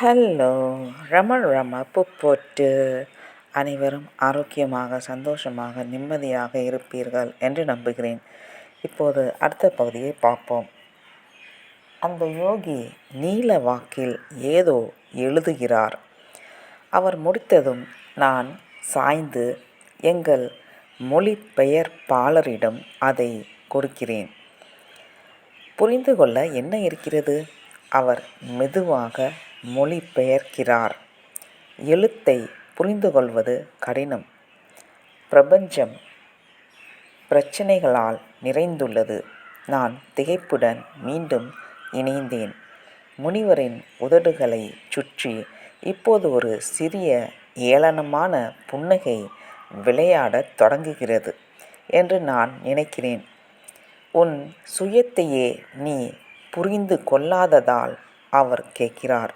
Hello ரம ரம போட்டு அனைவரும் ஆரோக்கியமாக சந்தோஷமாக நிம்மதியாக இருப்பீர்கள் என்று நம்புகிறேன். இப்போது அடுத்த பகுதியை பார்ப்போம். அந்த யோகி நீல வாக்கில் ஏதோ எழுதுகிறார். அவர் முடித்ததும் நான் சாய்ந்து எங்கள் மொழிபெயர்ப்பாளரிடம் அதை கொடுக்கிறேன். புரிந்து கொள்ள என்ன இருக்கிறது? அவர் மெதுவாக மொழிபெயர்க்கிறார். எழுத்தை புரிந்து கொள்வது கடினம். பிரபஞ்சம் பிரச்சனைகளால் நிறைந்துள்ளது. நான் திகைப்புடன் மீண்டும் இணைந்தேன். முனிவரின் உதடுகளை சுற்றி இப்போது ஒரு சிறிய ஏளனமான புன்னகை விளையாடத் தொடங்குகிறது என்று நான் நினைக்கிறேன். உன் சுயத்தையே நீ புரிந்து கொள்ளாததால் அவர் கேட்கிறார்.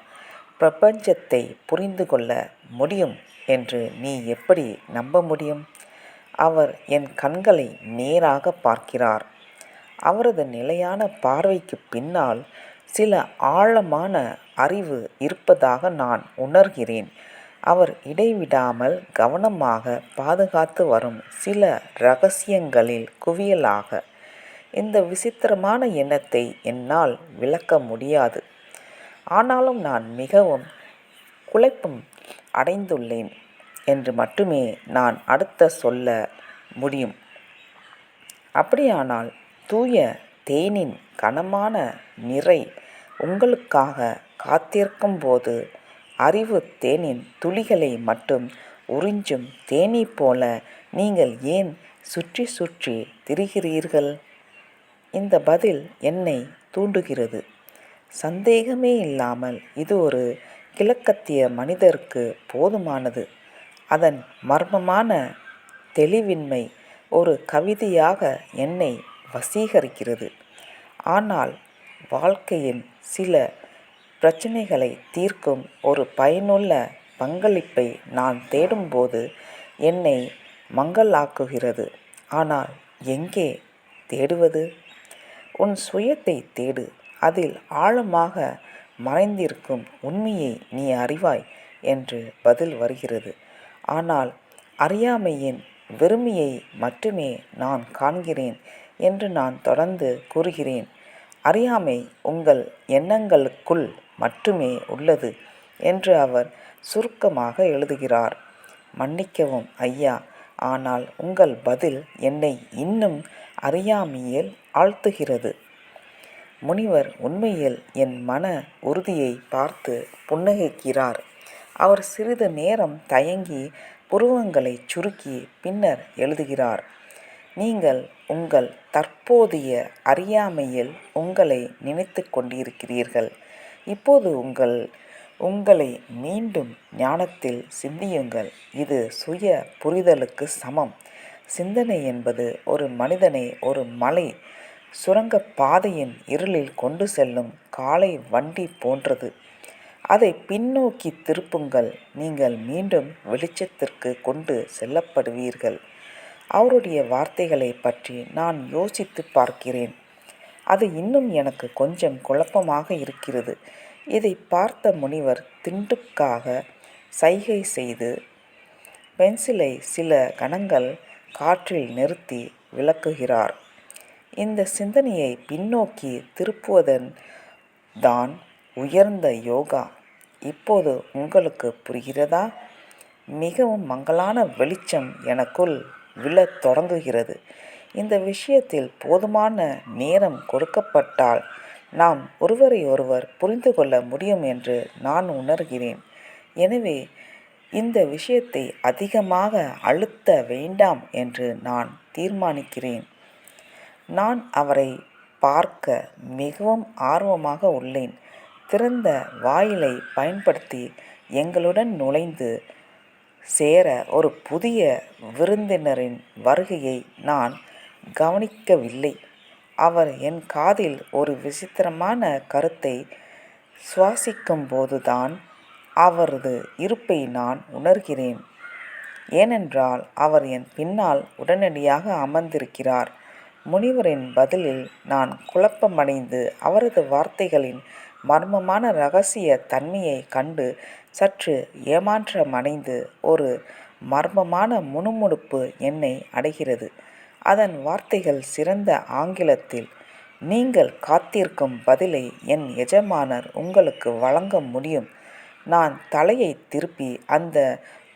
பிரபஞ்சத்தை புரிந்து கொள்ள முடியும் என்று நீ எப்படி நம்ப முடியும்? அவர் என் கண்களை நேராக பார்க்கிறார். அவரது நிலையான பார்வைக்கு பின்னால் சில ஆழமான அறிவு இருப்பதாக நான் உணர்கிறேன். அவர் இடைவிடாமல் கவனமாக பாதுகாத்து வரும் சில ரகசியங்களில் குவியலாக. இந்த விசித்திரமான எண்ணத்தை என்னால் விளக்க முடியாது. ஆனாலும் நான் மிகவும் குழப்பம் அடைந்துள்ளேன் என்று மட்டுமே நான் அடுத்த சொல்ல முடியும். அப்படியானால் தூய தேனின் கனமான நிறை உங்களுக்காக காத்திருக்கும் போது அறிவு தேனின் துளிகளை மட்டும் உறிஞ்சும் தேனீ போல நீங்கள் ஏன் சுற்றி சுற்றி திரிகிறீர்கள்? இந்த பதில் என்னை தூண்டுகிறது. சந்தேகமே இல்லாமல் இது ஒரு கிழக்கத்திய மனிதருக்கு போதுமானது. அதன் மர்மமான தெளிவின்மை ஒரு கவிதையாக என்னை வசீகரிக்கிறது. ஆனால் வாழ்க்கையின் சில பிரச்சனைகளை தீர்க்கும் ஒரு பயனுள்ள பங்களிப்பை நான் தேடும்போது என்னை மங்கலாக்குகிறது ஆனால் எங்கே தேடுவது? உன் சுயத்தை தேடு. அதில் ஆழமாக மறைந்திருக்கும் உண்மையை நீ அறிவாய் என்று பதில் வருகிறது. ஆனால் அறியாமையின் வெறுமையை மட்டுமே நான் காண்கிறேன் என்று நான் தொடர்ந்து கூறுகிறேன். அறியாமை உங்கள் எண்ணங்களுக்குள் மட்டுமே உள்ளது என்று அவர் சுருக்கமாக எழுதுகிறார். மன்னிக்கவும் ஐயா ஆனால் உங்கள் பதில் என்னை இன்னும் அறியாமையில் ஆழ்த்துகிறது. முனிவர் உண்மையில் என் மன உறுதியை பார்த்து புன்னகைக்கிறார். அவர் சிறிது நேரம் தயங்கி புருவங்களை சுருக்கி பின்னர் எழுதுகிறார் நீங்கள் உங்கள் தற்போதைய அறியாமையில் உங்களை நினைத்து கொண்டிருக்கிறீர்கள். இப்போது உங்கள் உங்களை மீண்டும் ஞானத்தில் சிந்தியுங்கள். இது சுய புரிதலுக்கு சமம். சிந்தனை என்பது ஒரு மனிதனை ஒரு மலை பாதையின் இருளில் கொண்டு செல்லும் காலை வண்டி போன்றது. அதை பின்னோக்கி திருப்புங்கள். நீங்கள் மீண்டும் வெளிச்சத்திற்கு கொண்டு செல்லப்படுவீர்கள். அவருடைய வார்த்தைகளை பற்றி நான் யோசித்து பார்க்கிறேன். அது இன்னும் எனக்கு கொஞ்சம் குழப்பமாக இருக்கிறது. இதை பார்த்த முனிவர் திண்டுக்காக சைகை செய்து பென்சிலை சில கணங்கள் காற்றில் நிறுத்தி விளக்குகிறார். இந்த சிந்தனையை பின்னோக்கி திருப்புவதன் தான் உயர்ந்த யோகா. இப்போது உங்களுக்கு புரிகிறதா? மிகவும் மங்கலான வெளிச்சம் எனக்குள் விழத் தொடங்குகிறது. இந்த விஷயத்தில் போதுமான நேரம் கொடுக்கப்பட்டால் நாம் ஒருவரை ஒருவர் புரிந்து கொள்ள முடியும் என்று நான் உணர்கிறேன். எனவே இந்த விஷயத்தை அதிகமாக அழுத்த வேண்டாம் என்று நான் தீர்மானிக்கிறேன். நான் அவரை பார்க்க மிகவும் ஆர்வமாக உள்ளேன். திறந்த வாயிலை பயன்படுத்தி எங்களுடன் நுழைந்து சேர ஒரு புதிய விருந்தினரின் வருகையை நான் கவனிக்கவில்லை. அவர் என் காதில் ஒரு விசித்திரமான கருத்தை சுவாசிக்கும் போதுதான் அவரது இருப்பை நான் உணர்கிறேன். ஏனென்றால் அவர் என் பின்னால் உடனடியாக அமர்ந்திருக்கிறார். முனிவரின் பதிலில் நான் குழப்பமடைந்து அவரது வார்த்தைகளின் மர்மமான ரகசிய தன்மையை கண்டு சற்று ஏமாற்றமடைந்து ஒரு மர்மமான முணுமுணுப்பு என்னை அடைகிறது. அதன் வார்த்தைகள் சிறந்த ஆங்கிலத்தில் நீங்கள் காத்திருக்கும் பதிலை என் எஜமானர் உங்களுக்கு வழங்க முடியும். நான் தலையை திருப்பி அந்த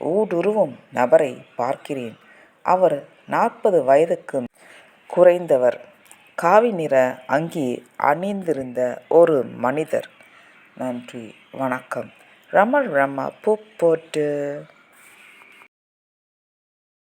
ஊடுருவும் நபரை பார்க்கிறேன். அவர் நாற்பது வயதுக்கும் குறைந்தவர். காவி நிற அங்கி அணிந்திருந்த ஒரு மனிதர். நன்றி வணக்கம். ரம ரம பூ போட்டு